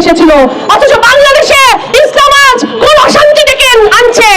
এসেছিল। অথচ বাংলাদেশে ইসলাম আজ কোন অশান্তি থেকে আনছে।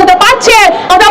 হতে পারছে? আমরা